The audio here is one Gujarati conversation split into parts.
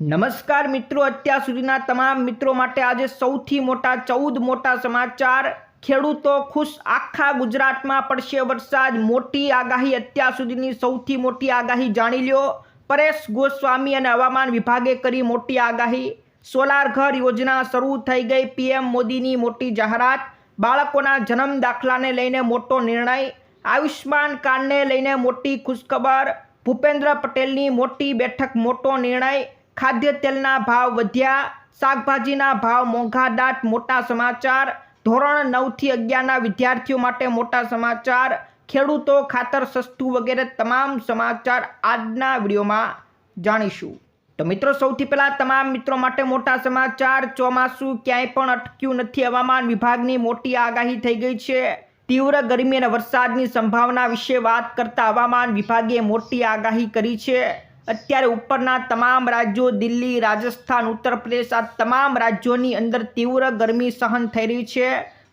નમસ્કાર મિત્રો, અત્યાર સુધીના તમામ મિત્રો માટે આજે સૌથી મોટા, ચૌદ મોટા સમાચાર. ખેડૂતો ખુશ, આખા ગુજરાતમાં પડશે વરસાદ. મોટી આગાહી અત્યાર સુધીની સૌથી મોટી આગાહી જાણી લ્યો. પરેશ ગોસ્વામી અને હવામાન વિભાગે કરી મોટી આગાહી. સોલાર ઘર યોજના શરૂ થઈ ગઈ. પીએમ મોદીની મોટી જાહેરાત. બાળકોના જન્મ દાખલાને લઈને મોટો નિર્ણય. આયુષ્માન કાર્ડને લઈને મોટી ખુશખબર. ભૂપેન્દ્ર પટેલની મોટી બેઠક, મોટો નિર્ણય. ખાદ્ય તેલના ભાવ વધ્યા. શાકભાજીના ભાવ મોંઘાદાટ મોટા સમાચાર. ધોરણ નવથી અગિયારના વિદ્યાર્થીઓ માટે મોટા સમાચાર. ખેડૂતો ખાતર સસ્તું વગેરે તમામ સમાચાર આજના વિડીયોમાં જાણીશું. તો મિત્રો, સૌથી પહેલાં તમામ મિત્રો માટે મોટા સમાચાર. ચોમાસું ક્યાંય પણ અટક્યું નથી. હવામાન વિભાગની મોટી આગાહી થઈ ગઈ છે. તીવ્ર ગરમી અને વરસાદની સંભાવના વિશે વાત કરતા હવામાન વિભાગે મોટી આગાહી કરી છે. અત્યારે ઉપરના તમામ રાજ્યો, દિલ્હી, રાજસ્થાન ઉત્તર પ્રદેશ આ તમામ રાજ્યોની અંદર તીવ્ર ગરમી સહન થઈ રહી છે.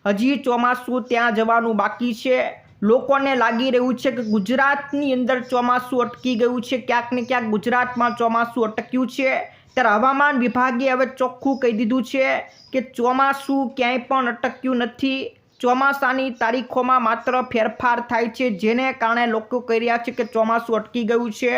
હજી ચોમાસું ત્યાં જવાનું બાકી છે. લોકોને લાગી રહ્યું છે કે ગુજરાતની અંદર ચોમાસું અટકી ગયું છે. ક્યાંક ને ક્યાંક ગુજરાતમાં ચોમાસું અટક્યું છે. ત્યારે હવામાન વિભાગે હવે ચોખ્ખું કહી દીધું છે કે ચોમાસું ક્યાંય પણ અટક્યું નથી. ચોમાસાની તારીખોમાં માત્ર ફેરફાર થાય છે, જેને કારણે લોકો કહી રહ્યા છે કે ચોમાસું અટકી ગયું છે.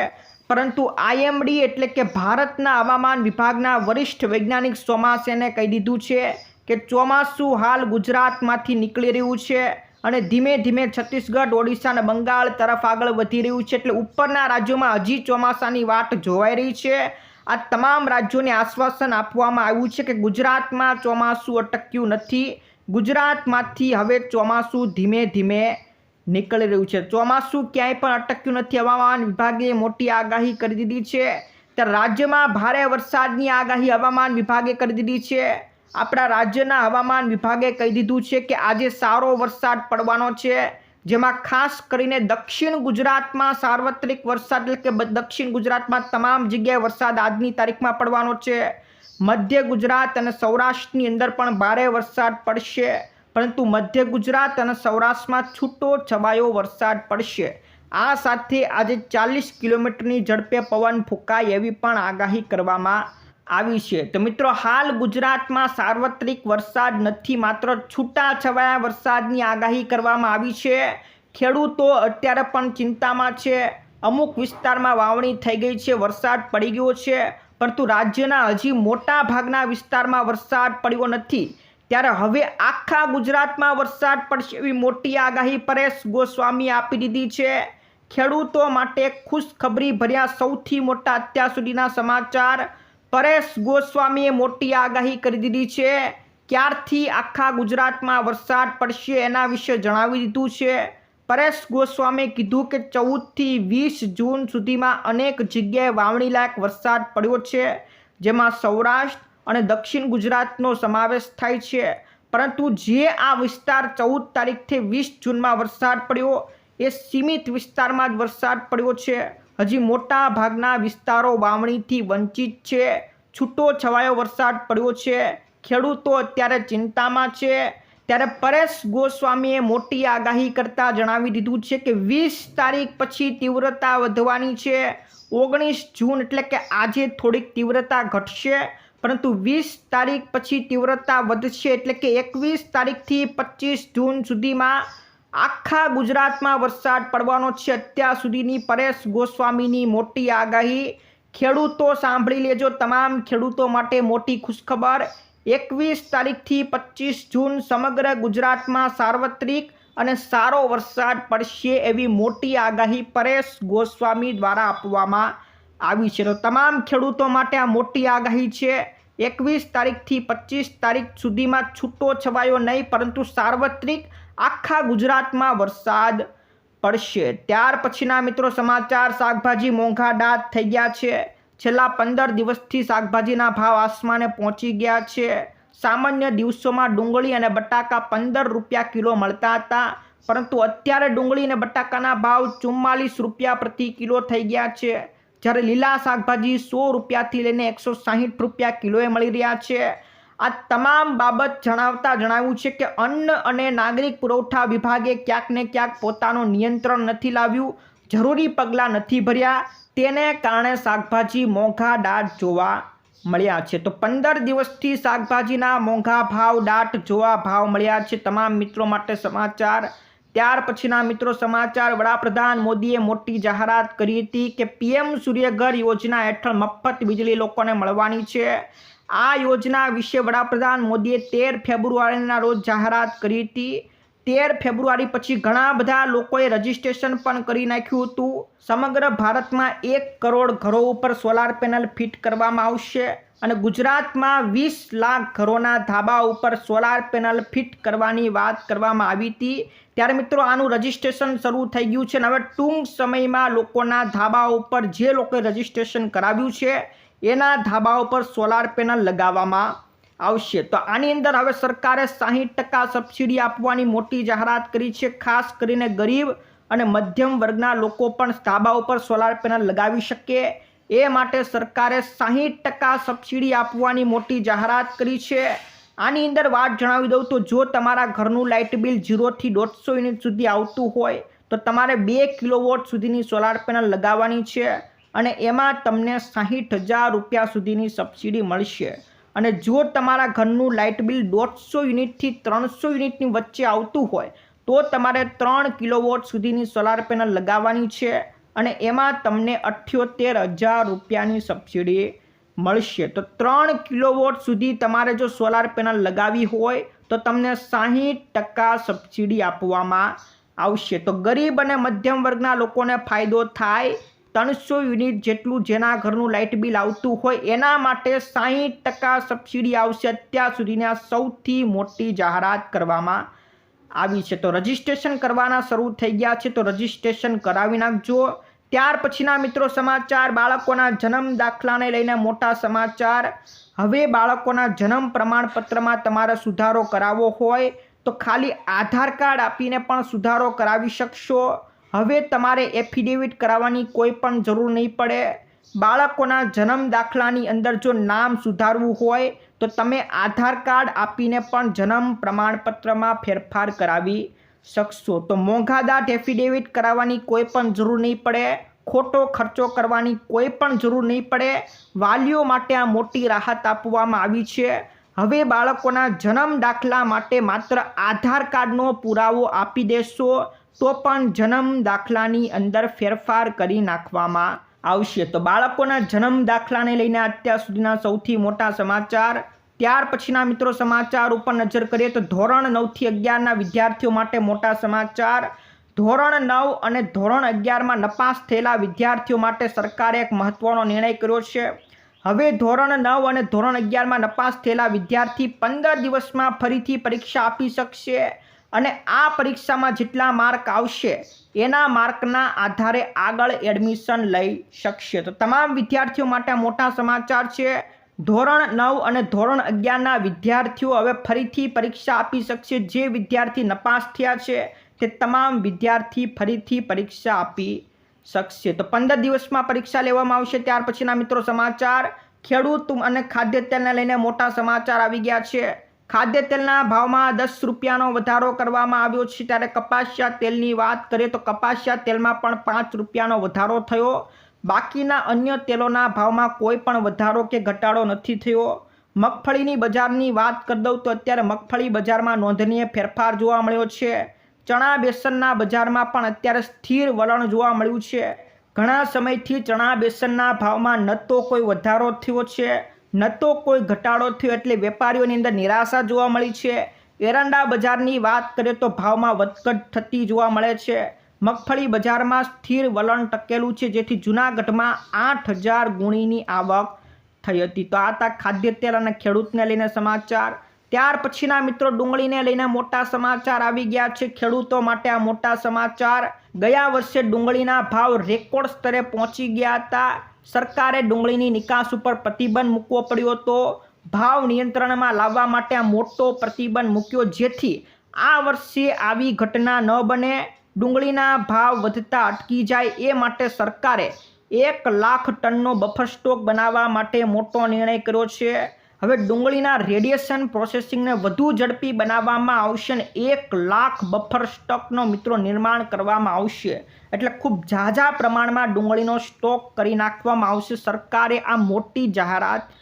પરંતુ આઈએમડી એટલે કે ભારતના હવામાન વિભાગના વરિષ્ઠ વૈજ્ઞાનિક ચોમાસેને કહી દીધું છે કે ચોમાસું હાલ ગુજરાતમાંથી નીકળી રહ્યું છે અને ધીમે ધીમે છત્તીસગઢ, ઓડિશા અને બંગાળ તરફ આગળ વધી રહ્યું છે. એટલે ઉપરના રાજ્યોમાં હજી ચોમાસાની વાટ જોવાઈ રહી છે. આ તમામ રાજ્યોને આશ્વાસન આપવામાં આવ્યું છે કે ગુજરાતમાં ચોમાસું અટક્યું નથી. ગુજરાતમાંથી હવે ચોમાસું ધીમે ધીમે નીકળી રહ્યું છે. ચોમાસું ક્યાંય પણ અટક્યું નથી. હવામાન વિભાગે મોટી આગાહી કરી દીધી છે. ત્યારે રાજ્યમાં ભારે વરસાદની આગાહી હવામાન વિભાગે કરી દીધી છે. આપણા રાજ્યના હવામાન વિભાગે કહી દીધું છે કે આજે સારો વરસાદ પડવાનો છે. જેમાં ખાસ કરીને દક્ષિણ ગુજરાતમાં સાર્વત્રિક વરસાદ એટલે કે દક્ષિણ ગુજરાતમાં તમામ જગ્યાએ વરસાદ આજની તારીખમાં પડવાનો છે. મધ્ય ગુજરાત અને સૌરાષ્ટ્રની અંદર પણ ભારે વરસાદ પડશે. પરંતુ મધ્ય ગુજરાત અને સૌરાષ્ટ્રમાં છૂટો છવાયો વરસાદ પડશે. આ સાથે આજે ચાલીસ કિલોમીટરની ઝડપે પવન ફૂંકાય એવી પણ આગાહી કરવામાં આવી છે. તો મિત્રો, હાલ ગુજરાતમાં સાર્વત્રિક વરસાદ નથી, માત્ર છૂટા છવાયા વરસાદની આગાહી કરવામાં આવી છે. ખેડૂતો અત્યારે પણ ચિંતામાં છે. અમુક વિસ્તારમાં વાવણી થઈ ગઈ છે, વરસાદ પડી ગયો છે, પરંતુ રાજ્યના હજી મોટા ભાગના વિસ્તારમાં વરસાદ પડ્યો નથી. ત્યારે હવે આખા ગુજરાતમાં વરસાદ પડશે એવી મોટી આગાહી પરેશ ગોસ્વામી આપી દીધી છે. ખેડૂતો માટે ખુશખબરી ભર્યા સૌથી મોટા અત્યાર સુધીના સમાચાર. પરેશ ગોસ્વામીએ મોટી આગાહી કરી દીધી છે. ક્યારથી આખા ગુજરાતમાં વરસાદ પડશે એના વિશે જણાવી દીધું છે. પરેશ ગોસ્વામીએ કીધું કે ચૌદથી વીસ જૂન સુધીમાં અનેક જગ્યાએ વાવણી લાયક વરસાદ પડ્યો છે, જેમાં સૌરાષ્ટ્ર અને દક્ષિણ ગુજરાતનો સમાવેશ થાય છે. પરંતુ જે આ વિસ્તાર ચૌદ તારીખથી વીસ જૂનમાં વરસાદ પડ્યો, એ સીમિત વિસ્તારમાં જ વરસાદ પડ્યો છે. હજી મોટા ભાગના વિસ્તારો વાવણીથી વંચિત છે. છૂટો છવાયો વરસાદ પડ્યો છે. ખેડૂતો અત્યારે ચિંતામાં છે. ત્યારે પરેશ ગોસ્વામીએ મોટી આગાહી કરતા જણાવી દીધું છે કે વીસ તારીખ પછી તીવ્રતા વધવાની છે. ઓગણીસ જૂન એટલે કે આજે થોડીક તીવ્રતા ઘટશે. પરંતુ વીસ તારીખ પછી તીવ્રતા વધશે એટલે કે એકવીસ તારીખથી પચીસ જૂન સુધીમાં આખા ગુજરાતમાં વરસાદ પડવાનો છે. અત્યાર સુધીની પરેશ ગોસ્વામીની મોટી આગાહી. ખેડૂતો સાંભળી લેજો તમામ ખેડૂતો માટે મોટી ખુશખબર. એકવીસ તારીખથી પચીસ જૂન સમગ્ર ગુજરાતમાં સાર્વત્રિક અને સારો વરસાદ પડશે એવી મોટી આગાહી પરેશ ગોસ્વામી દ્વારા આપવામાં આવી છે. તો તમામ ખેડૂતો માટે આ મોટી આગાહી છે. એકવીસ તારીખથી પચીસ તારીખ સુધીમાં છૂટો છવાયો નહીં, પરંતુ સાર્વત્રિક આખા ગુજરાતમાં વરસાદ પડશે. ત્યાર પછીના મિત્રો સમાચાર, શાકભાજી મોંઘા દાટ થઈ ગયા છે. છેલ્લા પંદર દિવસથી શાકભાજીના ભાવ આસમાને પહોંચી ગયા છે. સામાન્ય દિવસોમાં ડુંગળી અને બટાકા પંદર રૂપિયા કિલો મળતા હતા, પરંતુ અત્યારે ડુંગળી અને બટાકાના ભાવ ચુમ્માલીસ રૂપિયા પ્રતિ કિલો થઈ ગયા છે. જ્યારે લીલા શાકભાજી સો રૂપિયાથી લઈને એકસો સાહીઠ રૂપિયા કિલોએ મળી રહ્યા છે. આ તમામ બાબત જણાવતા જણાવ્યું છે કે અન્ન અને નાગરિક પુરવઠા વિભાગે ક્યાંક ને ક્યાંક પોતાનું નિયંત્રણ નથી લાવ્યું, જરૂરી પગલાં નથી ભર્યા. તેને કારણે શાકભાજી મોંઘા દાટ જોવા મળ્યા છે. તો પંદર દિવસથી શાકભાજીના મોંઘા ભાવ, દાટ જોવા ભાવ મળ્યા છે. તમામ મિત્રો માટે સમાચાર ત્યાર પછીના મિત્રો સમાચાર. વડાપ્રધાન મોદીએ મોટી જાહેરાત કરી હતી કે પીએમ સૂર્યઘર યોજના હેઠળ મફત વીજળી લોકોને મળવાની છે. આ યોજના વિશે વડાપ્રધાન મોદીએ તેર ફેબ્રુઆરીના રોજ જાહેરાત કરી હતી. તેર ફેબ્રુઆરી પછી ઘણા બધા લોકોએ રજીસ્ટ્રેશન પણ કરી નાખ્યું હતું. સમગ્ર ભારતમાં એક કરોડ ઘરો ઉપર સોલાર પેનલ ફિટ કરવામાં આવશે. અને ગુજરાતમાં વીસ લાખ ઘરોના ધાબા ઉપર સોલાર પેનલ ફિટ કરવાની વાત કરવામાં આવી હતી. ત્યારે મિત્રો, આનું રજીસ્ટ્રેશન શરૂ થઈ ગયું છે અને હવે ટૂંક સમયમાં લોકોના ધાબા ઉપર જે લોકોએ રજીસ્ટ્રેશન કરાવ્યું છે, એના ધાબા ઉપર સોલાર પેનલ લગાવવામાં આવશે. તો આની અંદર હવે સરકારે સાહીઠ ટકા સબસિડી આપવાની મોટી જાહેરાત કરી છે. ખાસ કરીને ગરીબ અને મધ્યમ વર્ગના લોકો પણ ધાબા ઉપર સોલાર પેનલ લગાવી શકે. એ માટે સરકારે સાહીઠ ટકા સબસિડી આપવાની મોટી જાહેરાત કરી છે. આની અંદર વાત જણાવી દઉં તો જો તમારા ઘરનું લાઇટ બિલ ઝીરોથી દોઢસો યુનિટ સુધી આવતું હોય, તો તમારે બે કિલોવોટ સુધીની સોલાર પેનલ લગાવવાની છે અને એમાં તમને સાહીઠ હજાર રૂપિયા સુધીની સબસિડી મળશે. અને જો તમારા ઘરનું લાઇટ બિલ દોઢસો યુનિટથી ત્રણસો યુનિટની વચ્ચે આવતું હોય, તો તમારે ત્રણ કિલોવોટ સુધીની સોલાર પેનલ લગાવવાની છે. અને એમાં તમને અઠ્યોતેર હજાર રૂપિયાની સબસિડી મળશે. તો ત્રણ કિલોવોટ સુધી તમારે જો સોલાર પેનલ લગાવી હોય, તો તમને સાહીઠ ટકા સબસિડી આપવામાં આવશે. તો ગરીબ અને મધ્યમ વર્ગના લોકોને ફાયદો થાય. ત્રણસો યુનિટ જેટલું જેના ઘરનું લાઇટ બિલ આવતું હોય, એના માટે સાહીઠ ટકા સબસિડી આવશે. અત્યાર સુધીની આ સૌથી મોટી જાહેરાત કરવામાં આવી છે. તો રજિસ્ટ્રેશન કરવાના શરૂ થઈ ગયા છે. તો રજિસ્ટ્રેશન કરાવી નાખજો. ત્યાર પછીના મિત્રો સમાચાર, બાળકોના જન્મ દાખલાને લઈને મોટા સમાચાર. હવે બાળકોના જન્મ પ્રમાણપત્રમાં તમારે સુધારો કરાવવો હોય તો ખાલી આધાર કાર્ડ આપીને પણ સુધારો કરાવી શકશો. હવે તમારે એફિડેવિટ કરાવવાની કોઈ પણ જરૂર નહીં પડે. બાળકોના જન્મ દાખલાની અંદર જો નામ સુધારવું હોય તો તમે આધાર કાર્ડ આપીને પણ જન્મ પ્રમાણપત્રમાં ફેરફાર કરાવી શકશો. તો મોંઘાદાટ એફિડેવિટ કરાવવાની કોઈ પણ જરૂર નહીં પડે. ખોટો ખર્ચો કરવાની કોઈ પણ જરૂર નહીં પડે. વાલીઓ માટે આ મોટી રાહત આપવામાં આવી છે. હવે બાળકોના જન્મ દાખલા માટે માત્ર આધાર કાર્ડનો પુરાવો આપી દેશો, તો પણ જન્મ દાખલાની અંદર ફેરફાર કરી નાખવામાં આવશે. તો બાળકોના જન્મ દાખલાને લઈને અત્યાર સુધીના સૌથી મોટા સમાચાર ત્યાર પછીના મિત્રો સમાચાર ઉપર નજર કરીએ તો ધોરણ નવથી અગિયારના વિદ્યાર્થીઓ માટે મોટા સમાચાર. ધોરણ નવ અને ધોરણ અગિયારમાં નપાસ થયેલા વિદ્યાર્થીઓ માટે સરકારે એક મહત્વનો નિર્ણય કર્યો છે. હવે ધોરણ નવ અને ધોરણ અગિયારમાં નપાસ થયેલા વિદ્યાર્થી પંદર દિવસમાં ફરીથી પરીક્ષા આપી શકશે અને આ પરીક્ષામાં જેટલા માર્ક આવશે એના માર્કના આધારે આગળ એડમિશન લઈ શકશે. તો તમામ વિદ્યાર્થીઓ માટે મોટા સમાચાર છે. ધોરણ નવ અને ધોરણ અગિયારના વિદ્યાર્થીઓ હવે ફરીથી પરીક્ષા આપી શકશે. જે વિદ્યાર્થી નપાસ થયા છે, તે તમામ વિદ્યાર્થી ફરીથી પરીક્ષા આપી શકશે. તો પંદર દિવસમાં પરીક્ષા લેવામાં આવશે. ત્યાર પછીના મિત્રો સમાચાર. ખેડૂત અને ખાદ્ય તેલને લઈને મોટા સમાચાર આવી ગયા છે. ખાદ્ય તેલના ભાવમાં દસ રૂપિયાનો વધારો કરવામાં આવ્યો છે. ત્યારે કપાસિયા તેલની વાત કરીએ તો કપાસિયા તેલમાં પણ પાંચ રૂપિયાનો વધારો થયો. બાકીના અન્ય તેલોના ભાવમાં કોઈ પણ વધારો કે ઘટાડો નથી થયો. મગફળીની બજારની વાત કરી દઉં તો અત્યારે મગફળી બજારમાં નોંધનીય ફેરફાર જોવા મળ્યો છે. ચણા બેસનના બજારમાં પણ અત્યારે સ્થિર વલણ જોવા મળ્યું છે. ઘણા સમયથી ચણા બેસનના ભાવમાં ન તો કોઈ વધારો થયો છે, ન તો કોઈ ઘટાડો થયો એટલે વેપારીઓની અંદર નિરાશા જોવા મળી છે. એરંડા બજારની વાત કરીએ તો ભાવમાં વધઘટ થતી જોવા મળે છે. મગફળી બજારમાં સ્થિર વલણ ટકેલું છે, જેથી જૂનાગઢમાં આઠ હજાર ગુણીની આવક થઈ હતી. તો આ હતા ખાદ્ય તેલ અને ખેડૂતને લઈને સમાચાર. ત્યાર પછીના મિત્રો ડુંગળીને લઈને મોટા સમાચાર આવી ગયા છે. ખેડૂતો માટે આ મોટા સમાચાર. ગયા વર્ષે ડુંગળીના ભાવ રેકોર્ડ સ્તરે પહોંચી ગયા હતા. સરકારે ડુંગળીની નિકાસ ઉપર પ્રતિબંધ મૂકવો પડ્યો હતો. ભાવ નિયંત્રણમાં લાવવા માટે આ મોટો પ્રતિબંધ મૂક્યો, જેથી આ વર્ષે આવી ઘટના ન બને. ડુંગળીના ભાવ વધતા અટકી જાય એ માટે સરકારે એક લાખ ટનનો બફર સ્ટોક બનાવવા માટે મોટો નિર્ણય કર્યો છે. હવે ડુંગળીના રેડિયેશન પ્રોસેસિંગને વધુ ઝડપી બનાવવામાં આવશે અને એક લાખ બફર સ્ટોકનો મિત્રો નિર્માણ કરવામાં આવશે. એટલે ખૂબ ઝાઝા પ્રમાણમાં ડુંગળીનો સ્ટોક કરી નાખવામાં આવશે. સરકારે આ મોટી જાહેરાત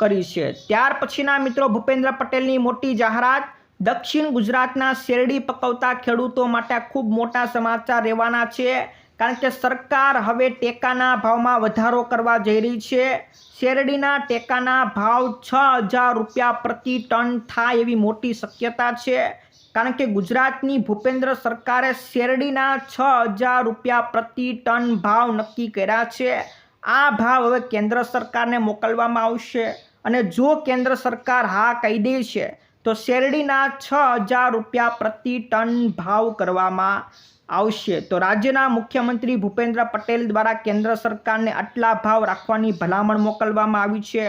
કરી છે. ત્યાર પછીના મિત્રો ભૂપેન્દ્ર પટેલની મોટી જાહેરાત દક્ષિણ ગુજરાતના શેરડી પકવતા ખેડૂતો માટે ખૂબ મોટા સમાચાર રહેવાના છે, કારણ કે સરકાર હવે ટેકાના ભાવમાં વધારો કરવા જઈ રહી છે. શેરડીના ટેકાના ભાવ છ હજાર રૂપિયા પ્રતિ ટન થાય એવી મોટી શક્યતા છે, કારણ કે ગુજરાતની ભૂપેન્દ્ર સરકારે શેરડીના છ હજાર રૂપિયા પ્રતિ ટન ભાવ નક્કી કર્યા છે. આ ભાવ હવે કેન્દ્ર સરકારને મોકલવામાં આવશે અને જો કેન્દ્ર સરકાર હા કહી દે છે તો શેરડીના છ હજાર રૂપિયા પ્રતિ ટન ભાવ કરવામાં આવશે. તો રાજ્યના મુખ્યમંત્રી ભૂપેન્દ્ર પટેલ દ્વારા કેન્દ્ર સરકારને આટલા ભાવ રાખવાની ભલામણ મોકલવામાં આવી છે.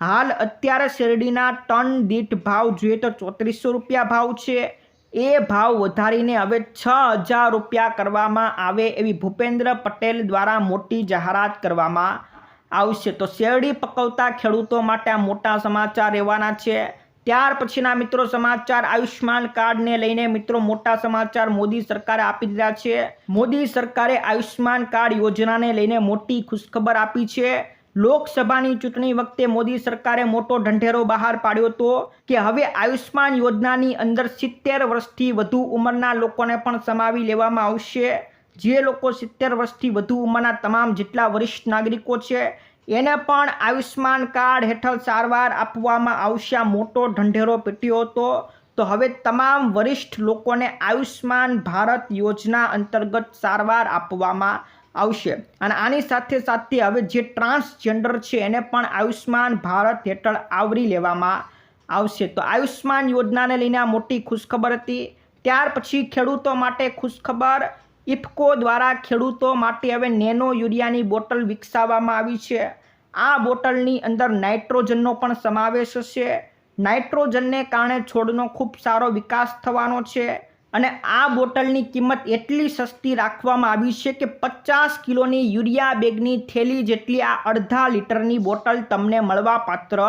હાલ અત્યારે શેરડીના ટન દીઠ ભાવ જોઈએ તો ચોત્રીસો રૂપિયા ભાવ છે. એ ભાવ વધારીને હવે છ હજાર રૂપિયા કરવામાં આવે એવી ભૂપેન્દ્ર પટેલ દ્વારા મોટી જાહેરાત કરવામાં આવશે. તો શેરડી પકવતા ખેડૂતો માટે આ મોટા સમાચાર રહેવાના છે. ત્યાર પછીના મિત્રો સમાચાર આયુષ્યમાન કાર્ડને લઈને મિત્રો મોટા સમાચાર મોદી સરકારે આપી દીધા છે. મોદી સરકારે આયુષ્યમાન કાર્ડ યોજનાને લઈને મોટી ખુશખબર આપી છે. લોકસભાની ચૂંટણી વખતે મોદી સરકારે મોટો ઢંઢેરો બહાર પાડ્યો હતો કે હવે આયુષ્યમાન યોજનાની અંદર સિત્તેર વર્ષથી વધુ ઉંમરના લોકોને પણ સમાવી લેવામાં આવશે. જે લોકો સિત્તેર વર્ષથી વધુ ઉંમરના તમામ જેટલા વરિષ્ઠ નાગરિકો છે એને પણ આયુષ્માન કાર્ડ હેઠળ સારવાર આપવામાં આવશે. મોટો ઢંઢેરો પીટ્યો હતો. તો હવે તમામ વરિષ્ઠ લોકોને આયુષ્માન ભારત યોજના અંતર્ગત સારવાર આપવામાં આવશે. અને આની સાથે સાથે હવે જે ટ્રાન્સજેન્ડર છે, એને પણ આયુષ્માન ભારત હેઠળ આવરી લેવામાં આવશે. તો આયુષ્માન યોજનાને લઈને મોટી ખુશખબર હતી. ત્યાર પછી ખેડૂતો માટે ખુશખબર ઇફકો દ્વારા ખેડૂતો માટે હવે નેનો યુરિયાની બોટલ વિકસાવવામાં આવી છે. આ બોટલની અંદર નાઇટ્રોજનનો પણ સમાવેશ હશે. નાઇટ્રોજનને કારણે છોડનો ખૂબ સારો વિકાસ થવાનો છે અને આ બોટલની કિંમત એટલી સસ્તી રાખવામાં આવી છે કે પચાસ કિલોની યુરિયા બેગની થેલી જેટલી આ અડધા લીટરની બોટલ તમને મળવા પાત્ર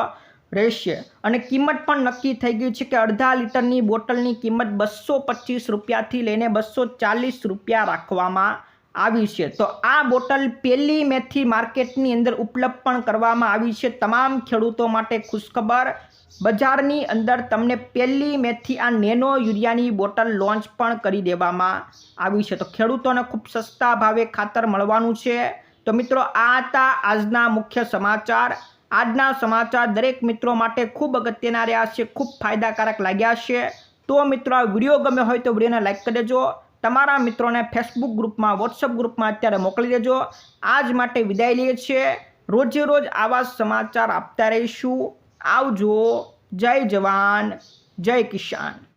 રહેશે. અને કિંમત પણ નક્કી થઈ ગઈ છે કે અડધા લીટરની બોટલની કિંમત બસો પચીસ રૂપિયાથી લઈને બસો ચાલીસ રૂપિયા રાખવામાં આવી છે. તો આ બોટલ પહેલી મેથી માર્કેટની અંદર ઉપલબ્ધ પણ કરવામાં આવી છે. તમામ ખેડૂતો માટે ખુશખબર. બજારની અંદર તમને પહેલી મેથી આ નેનો યુરિયાની બોટલ લોન્ચ પણ કરી દેવામાં આવી છે. તો ખેડૂતોને ખૂબ સસ્તા ભાવે ખાતર મળવાનું છે. તો મિત્રો, આ હતા આજના મુખ્ય સમાચાર. આજના સમાચાર દરેક મિત્રો માટે ખૂબ અગત્યના રહ્યા છે, ખૂબ ફાયદાકારક લાગ્યા છે. તો મિત્રો વીડિયો ગમે હોય તો વિડીયોને લાઇક કરી દેજો. તમારા મિત્રોને ફેસબુક ગ્રુપમાં વોટ્સઅપ ગ્રુપમાં અત્યારે મોકલી દેજો. આજ માટે વિદાય લઈએ છીએ. રોજે રોજ આવા સમાચાર આપતા રહીશું. આવજો. જય જવાન. જય કિસાન.